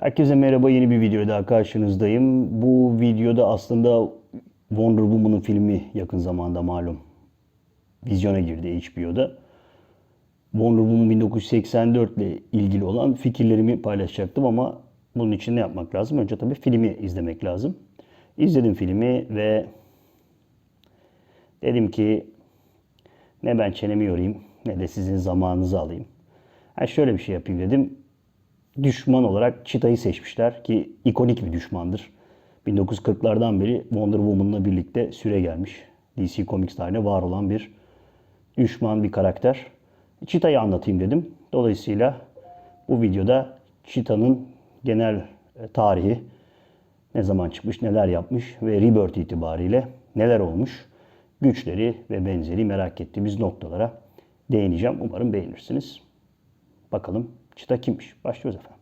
Herkese merhaba yeni bir video daha karşınızdayım. Bu videoda aslında Wonder Woman'ın filmi yakın zamanda malum vizyona girdi HBO'da. Wonder Woman 1984 ile ilgili olan fikirlerimi paylaşacaktım ama bunun için ne yapmak lazım? Önce tabii filmi izlemek lazım. İzledim filmi ve dedim ki ne ben çenemi yorayım ne de sizin zamanınızı alayım. Ha şöyle bir şey yapayım dedim düşman olarak Cheetah'yı seçmişler ki ikonik bir düşmandır. 1940'lardan beri Wonder Woman'la birlikte süre gelmiş. DC Comics tarihinde var olan bir düşman bir karakter. Cheetah'yı anlatayım dedim. Dolayısıyla bu videoda Cheetah'ın genel e, tarihi, ne zaman çıkmış, neler yapmış ve Rebirth itibariyle neler olmuş, güçleri ve benzeri merak ettiğimiz noktalara değineceğim. Umarım beğenirsiniz. Bakalım Cheetah kimmiş? Başlıyoruz efendim.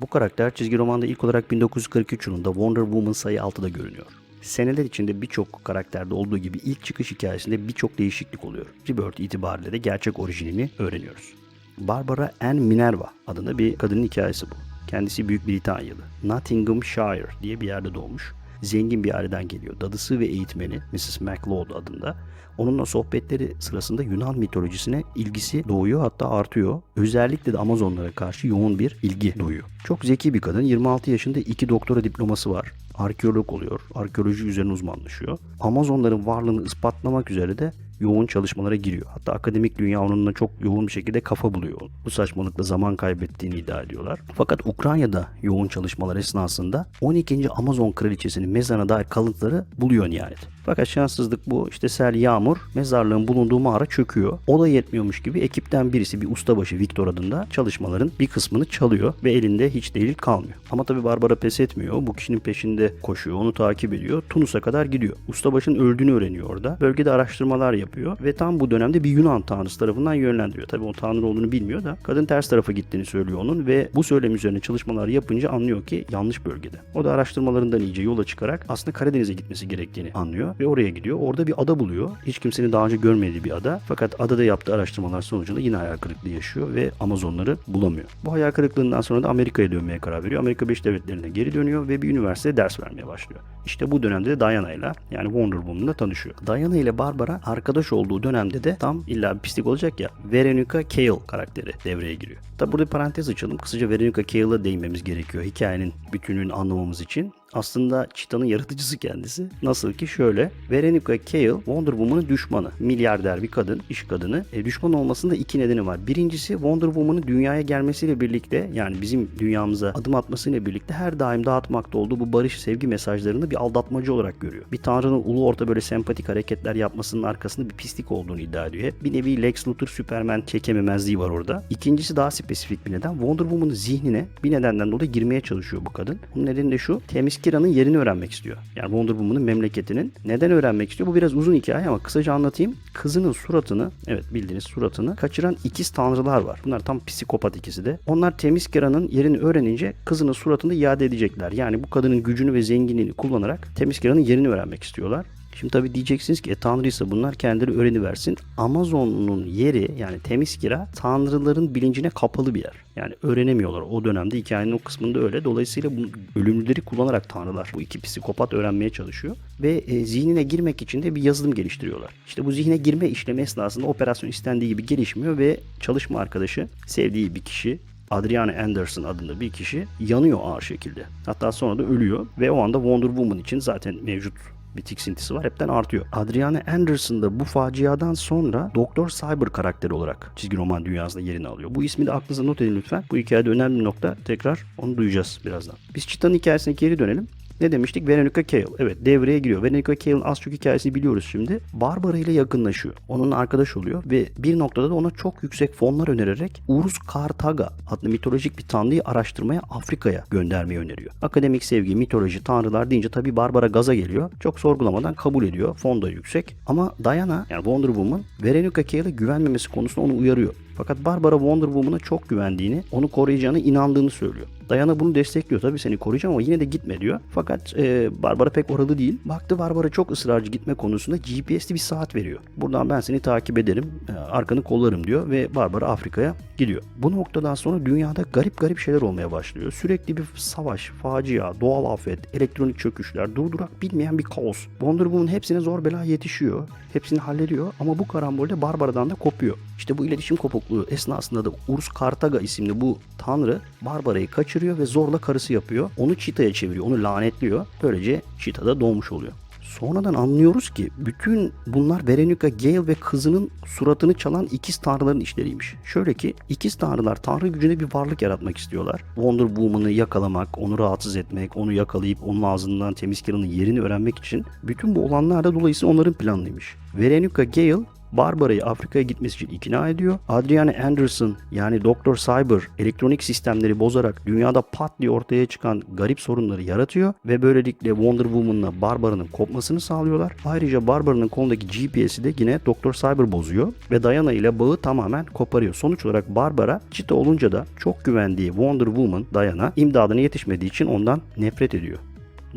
Bu karakter çizgi romanda ilk olarak 1943 yılında Wonder Woman sayı 6'da görünüyor. Seneler içinde birçok karakterde olduğu gibi ilk çıkış hikayesinde birçok değişiklik oluyor. Rebirth itibariyle de gerçek orijinini öğreniyoruz. Barbara Ann Minerva adında bir kadının hikayesi bu. Kendisi Büyük Britanyalı. Nottinghamshire diye bir yerde doğmuş. Zengin bir aileden geliyor. Dadısı ve eğitmeni Mrs. MacLeod adında. Onunla sohbetleri sırasında Yunan mitolojisine ilgisi doğuyor hatta artıyor. Özellikle de Amazonlara karşı yoğun bir ilgi duyuyor. Çok zeki bir kadın. 26 yaşında iki doktora diploması var. Arkeolog oluyor. Arkeoloji üzerine uzmanlaşıyor. Amazonların varlığını ispatlamak üzere de yoğun çalışmalara giriyor. Hatta akademik dünya onunla çok yoğun bir şekilde kafa buluyor. Bu saçmalıkla zaman kaybettiğini iddia ediyorlar. Fakat Ukrayna'da yoğun çalışmalar esnasında 12. Amazon kraliçesinin mezarına dair kalıntıları buluyor nihayet. Fakat şanssızlık bu. İşte sel yağmur mezarlığın bulunduğu mağara çöküyor. O da yetmiyormuş gibi ekipten birisi bir ustabaşı Victor adında çalışmaların bir kısmını çalıyor ve elinde hiç delil kalmıyor. Ama tabi Barbara pes etmiyor. Bu kişinin peşinde koşuyor. Onu takip ediyor. Tunus'a kadar gidiyor. Ustabaşının öldüğünü öğreniyor orada. Bölgede araştırmalar yapıyor ve tam bu dönemde bir Yunan tanrısı tarafından yönlendiriyor. Tabi o tanrı olduğunu bilmiyor da kadın ters tarafa gittiğini söylüyor onun ve bu söylem üzerine çalışmalar yapınca anlıyor ki yanlış bölgede. O da araştırmalarından iyice yola çıkarak aslında Karadeniz'e gitmesi gerektiğini anlıyor ve oraya gidiyor. Orada bir ada buluyor. Hiç kimsenin daha önce görmediği bir ada. Fakat adada yaptığı araştırmalar sonucunda yine hayal kırıklığı yaşıyor ve Amazonları bulamıyor. Bu hayal kırıklığından sonra da Amerika'ya dönmeye karar veriyor. Amerika Birleşik Devletleri'ne geri dönüyor ve bir üniversitede ders vermeye başlıyor. İşte bu dönemde de Diana ile yani Wonder Woman'la tanışıyor. Diana ile Barbara arkadaş olduğu dönemde de tam illa pislik olacak ya Veronica Cale karakteri devreye giriyor. Tabi burada bir parantez açalım. Kısaca Veronica Cale'a değinmemiz gerekiyor hikayenin bütünlüğünü anlamamız için. Aslında Cheetah'ın yaratıcısı kendisi. Nasıl ki şöyle. Veronica Cale Wonder Woman'ın düşmanı. Milyarder bir kadın, iş kadını. E, düşman olmasında iki nedeni var. Birincisi Wonder Woman'ın dünyaya gelmesiyle birlikte yani bizim dünyamıza adım atmasıyla birlikte her daim dağıtmakta olduğu bu barış sevgi mesajlarını bir aldatmacı olarak görüyor. Bir tanrının ulu orta böyle sempatik hareketler yapmasının arkasında bir pislik olduğunu iddia ediyor. Bir nevi Lex Luthor Superman çekememezliği var orada. İkincisi daha spesifik bir neden. Wonder Woman'ın zihnine bir nedenden dolayı girmeye çalışıyor bu kadın. Bunun nedeni de şu. Themyscira'nın yerini öğrenmek istiyor. Yani Wonder Woman'ın memleketinin. Neden öğrenmek istiyor? Bu biraz uzun hikaye ama kısaca anlatayım. Kızının suratını, evet bildiğiniz suratını kaçıran ikiz tanrılar var. Bunlar tam psikopat ikisi de. Onlar Themyscira'nın yerini öğrenince kızının suratını iade edecekler. Yani bu kadının gücünü ve zenginliğini kullanarak Themyscira'nın yerini öğrenmek istiyorlar. Şimdi tabii diyeceksiniz ki e, tanrıysa bunlar kendileri öğreniversin. Amazon'un yeri yani Themyscira tanrıların bilincine kapalı bir yer. Yani öğrenemiyorlar. O dönemde hikayenin o kısmında öyle. Dolayısıyla bu ölümlüleri kullanarak tanrılar bu iki psikopat öğrenmeye çalışıyor. Ve e, zihnine girmek için de bir yazılım geliştiriyorlar. İşte bu zihne girme işlemi esnasında operasyon istendiği gibi gelişmiyor ve çalışma arkadaşı sevdiği bir kişi Adriana Anderson adında bir kişi yanıyor ağır şekilde. Hatta sonra da ölüyor ve o anda Wonder Woman için zaten mevcut bir tiksintisi var. Hepten artıyor. Adriana Anderson da bu faciadan sonra Doktor Cyber karakteri olarak çizgi roman dünyasında yerini alıyor. Bu ismi de aklınıza not edin lütfen. Bu hikayede önemli nokta. Tekrar onu duyacağız birazdan. Biz Cheetah'ın hikayesine geri dönelim. Ne demiştik? Veronica Cale. Evet devreye giriyor. Veronica Cale'ın az çok hikayesini biliyoruz şimdi. Barbara ile yakınlaşıyor. Onunla arkadaş oluyor ve bir noktada da ona çok yüksek fonlar önererek Urus Kartaga adlı mitolojik bir tanrıyı araştırmaya Afrika'ya göndermeyi öneriyor. Akademik sevgi, mitoloji, tanrılar deyince tabii Barbara gaza geliyor. Çok sorgulamadan kabul ediyor. Fon da yüksek. Ama Diana yani Wonder Woman Veronica Cale'e güvenmemesi konusunda onu uyarıyor. Fakat Barbara Wonder Woman'a çok güvendiğini, onu koruyacağına inandığını söylüyor. Diana bunu destekliyor. Tabii seni koruyacağım ama yine de gitme diyor. Fakat e, Barbara pek oralı değil. Baktı Barbara çok ısrarcı gitme konusunda GPS'li bir saat veriyor. Buradan ben seni takip ederim, e, arkanı kollarım diyor ve Barbara Afrika'ya gidiyor. Bu noktadan sonra dünyada garip garip şeyler olmaya başlıyor. Sürekli bir savaş, facia, doğal afet, elektronik çöküşler, durdurak bilmeyen bir kaos. Wonder Woman hepsine zor bela yetişiyor. Hepsini hallediyor ama bu karambolde Barbara'dan da kopuyor. İşte bu iletişim kopukluğu esnasında da Urs Kartaga isimli bu tanrı Barbara'yı kaçırıyor ve zorla karısı yapıyor. Onu Cheetah'ya çeviriyor, onu lanetliyor. Böylece Cheetah da doğmuş oluyor. Sonradan anlıyoruz ki bütün bunlar Veronica Gale ve kızının suratını çalan ikiz tanrıların işleriymiş. Şöyle ki ikiz tanrılar tanrı gücüne bir varlık yaratmak istiyorlar. Wonder Woman'ı yakalamak, onu rahatsız etmek, onu yakalayıp onun ağzından temiz kiranın yerini öğrenmek için bütün bu olanlar da dolayısıyla onların planıymış. Veronica Gale Barbara'yı Afrika'ya gitmesi için ikna ediyor. Adriana Anderson yani Dr. Cyber elektronik sistemleri bozarak dünyada pat diye ortaya çıkan garip sorunları yaratıyor ve böylelikle Wonder Woman'la Barbara'nın kopmasını sağlıyorlar. Ayrıca Barbara'nın kolundaki GPS'i de yine Dr. Cyber bozuyor ve Diana ile bağı tamamen koparıyor. Sonuç olarak Barbara Cheetah olunca da çok güvendiği Wonder Woman Diana imdadına yetişmediği için ondan nefret ediyor.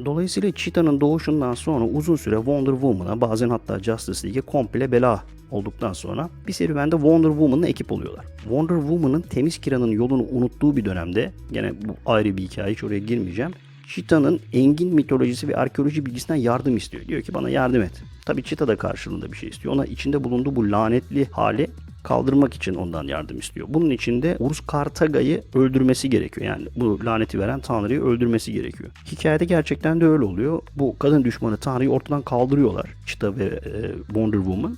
Dolayısıyla Cheetah'ın doğuşundan sonra uzun süre Wonder Woman'a bazen hatta Justice League'e komple bela olduktan sonra bir serüvende Wonder Woman'la ekip oluyorlar. Wonder Woman'ın temiz kiranın yolunu unuttuğu bir dönemde gene bu ayrı bir hikaye hiç oraya girmeyeceğim. Cheetah'ın engin mitolojisi ve arkeoloji bilgisinden yardım istiyor. Diyor ki bana yardım et. Tabii Cheetah da karşılığında bir şey istiyor. Ona içinde bulunduğu bu lanetli hali kaldırmak için ondan yardım istiyor. Bunun için de Urus Kartaga'yı öldürmesi gerekiyor. Yani bu laneti veren Tanrı'yı öldürmesi gerekiyor. Hikayede gerçekten de öyle oluyor. Bu kadın düşmanı Tanrı'yı ortadan kaldırıyorlar. Cheetah ve e, Wonder Woman.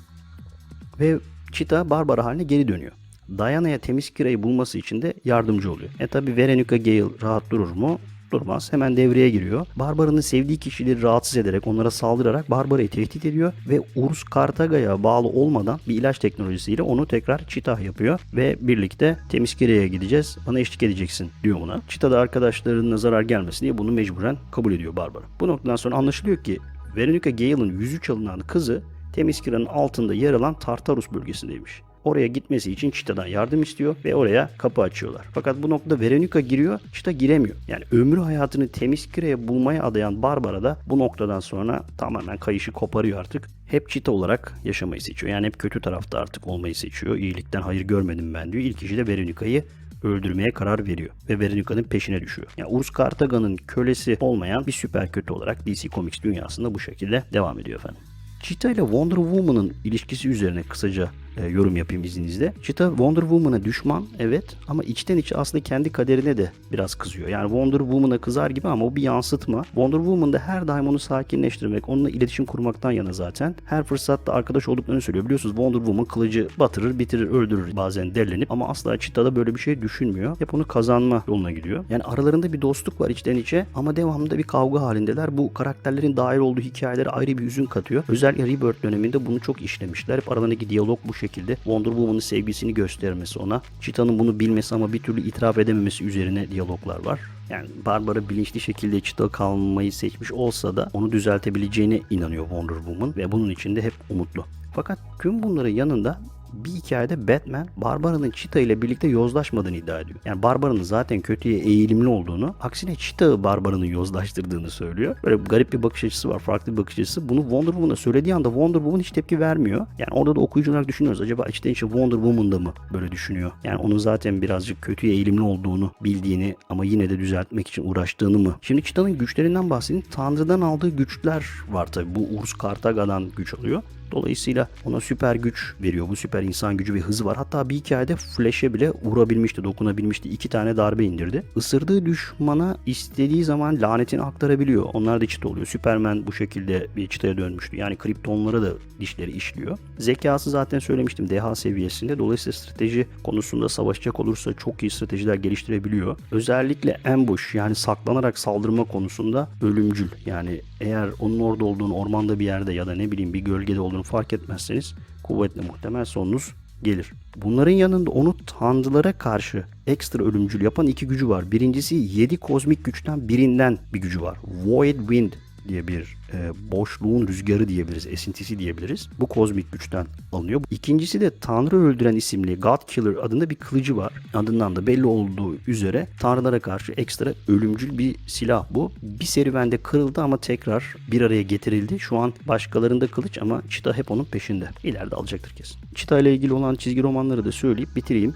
Ve Cheetah Barbara haline geri dönüyor. Diana'ya temiz kirayı bulması için de yardımcı oluyor. E tabi Veronica Gale rahat durur mu? Durmaz. Hemen devreye giriyor. Barbara'nın sevdiği kişileri rahatsız ederek onlara saldırarak Barbara'yı tehdit ediyor ve Urus Kartaga'ya bağlı olmadan bir ilaç teknolojisiyle onu tekrar Cheetah yapıyor ve birlikte Temiskire'ye gideceğiz. Bana eşlik edeceksin diyor buna. Cheetah da arkadaşlarına zarar gelmesin diye bunu mecburen kabul ediyor Barbara. Bu noktadan sonra anlaşılıyor ki Veronica Gale'ın yüzü çalınan kızı Temiskira'nın altında yer alan Tartarus bölgesindeymiş. Oraya gitmesi için Cheetah'dan yardım istiyor ve oraya kapı açıyorlar. Fakat bu noktada Veronica giriyor, Cheetah giremiyor. Yani ömrü hayatını Temiskira'ya bulmaya adayan Barbara da bu noktadan sonra tamamen kayışı koparıyor artık. Hep Cheetah olarak yaşamayı seçiyor. Yani hep kötü tarafta artık olmayı seçiyor. İyilikten hayır görmedim ben diyor. İlk işi de Veronica'yı öldürmeye karar veriyor ve Veronica'nın peşine düşüyor. Yani Urs Kartaga'nın kölesi olmayan bir süper kötü olarak DC Comics dünyasında bu şekilde devam ediyor efendim. Cheetah ile Wonder Woman'ın ilişkisi üzerine kısaca e, yorum yapayım izninizle. Cheetah Wonder Woman'a düşman evet ama içten içe aslında kendi kaderine de biraz kızıyor. Yani Wonder Woman'a kızar gibi ama o bir yansıtma. Wonder Woman da her daim onu sakinleştirmek, onunla iletişim kurmaktan yana zaten. Her fırsatta arkadaş olduklarını söylüyor. Biliyorsunuz Wonder Woman kılıcı batırır, bitirir, öldürür bazen derlenip ama asla Cheetah da böyle bir şey düşünmüyor. Hep onu kazanma yoluna gidiyor. Yani aralarında bir dostluk var içten içe ama devamında bir kavga halindeler. Bu karakterlerin dahil olduğu hikayelere ayrı bir hüzün katıyor. Özellikle Rebirth döneminde bunu çok işlemişler. Hep aralarındaki diyalog bu şekilde. Wonder Woman'ın sevgisini göstermesi ona. Cheetah'ın bunu bilmesi ama bir türlü itiraf edememesi üzerine diyaloglar var. Yani Barbara bilinçli şekilde Cheetah kalmayı seçmiş olsa da onu düzeltebileceğine inanıyor Wonder Woman ve bunun için de hep umutlu. Fakat tüm bunların yanında bir hikayede Batman Barbara'nın Cheetah ile birlikte yozlaşmadığını iddia ediyor. Yani Barbara'nın zaten kötüye eğilimli olduğunu, aksine Cheetah'ı Barbara'nın yozlaştırdığını söylüyor. Böyle garip bir bakış açısı var, farklı bir bakış açısı. Bunu Wonder Woman'a söylediği anda Wonder Woman hiç tepki vermiyor. Yani orada da okuyucu olarak düşünüyoruz. Acaba içten içe Wonder Woman da mı böyle düşünüyor? Yani onun zaten birazcık kötüye eğilimli olduğunu bildiğini ama yine de düzeltmek için uğraştığını mı? Şimdi Cheetah'ın güçlerinden bahsedeyim. Tanrı'dan aldığı güçler var tabi. Bu Urs Kartaga'dan güç alıyor. Dolayısıyla ona süper güç veriyor. Bu süper insan gücü ve hızı var. Hatta bir hikayede Flash'e bile vurabilmişti, dokunabilmişti. İki tane darbe indirdi. Isırdığı düşmana istediği zaman lanetini aktarabiliyor. Onlar da çita oluyor. Superman bu şekilde bir çıtaya dönmüştü. Yani kriptonlara da dişleri işliyor. Zekası zaten söylemiştim deha seviyesinde. Dolayısıyla strateji konusunda savaşacak olursa çok iyi stratejiler geliştirebiliyor. Özellikle ambush yani saklanarak saldırma konusunda ölümcül. Yani eğer onun orada olduğunu ormanda bir yerde ya da ne bileyim bir gölgede olduğunu fark etmezseniz kuvvetle muhtemel sonunuz gelir. Bunların yanında onu tanrılara karşı ekstra ölümcül yapan iki gücü var. Birincisi 7 kozmik güçten birinden bir gücü var. Void Wind diye bir e, boşluğun rüzgarı diyebiliriz, esintisi diyebiliriz. Bu kozmik güçten alınıyor. İkincisi de Tanrı Öldüren isimli God Killer adında bir kılıcı var. Adından da belli olduğu üzere tanrılara karşı ekstra ölümcül bir silah bu. Bir serüvende kırıldı ama tekrar bir araya getirildi. Şu an başkalarında kılıç ama Çita hep onun peşinde. İleride alacaktır kesin. Çita ile ilgili olan çizgi romanları da söyleyip bitireyim.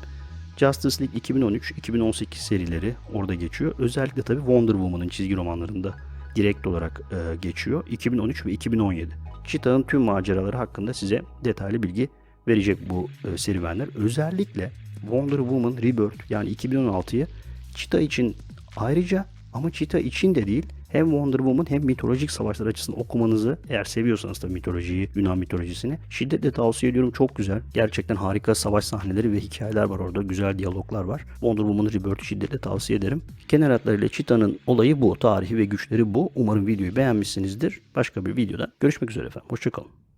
Justice League 2013-2018 serileri orada geçiyor. Özellikle tabii Wonder Woman'ın çizgi romanlarında direkt olarak e, geçiyor. 2013 ve 2017. Cheetah'ın tüm maceraları hakkında size detaylı bilgi verecek bu e, serüvenler. Özellikle Wonder Woman Rebirth yani 2016'yı Cheetah için ayrıca ama Cheetah için de değil hem Wonder Woman hem mitolojik savaşlar açısından okumanızı eğer seviyorsanız da mitolojiyi, Yunan mitolojisini şiddetle tavsiye ediyorum. Çok güzel. Gerçekten harika savaş sahneleri ve hikayeler var orada. Güzel diyaloglar var. Wonder Woman Rebirth'ü şiddetle tavsiye ederim. Kenar hatlarıyla Cheetah'ın olayı bu. Tarihi ve güçleri bu. Umarım videoyu beğenmişsinizdir. Başka bir videoda görüşmek üzere efendim. Hoşçakalın.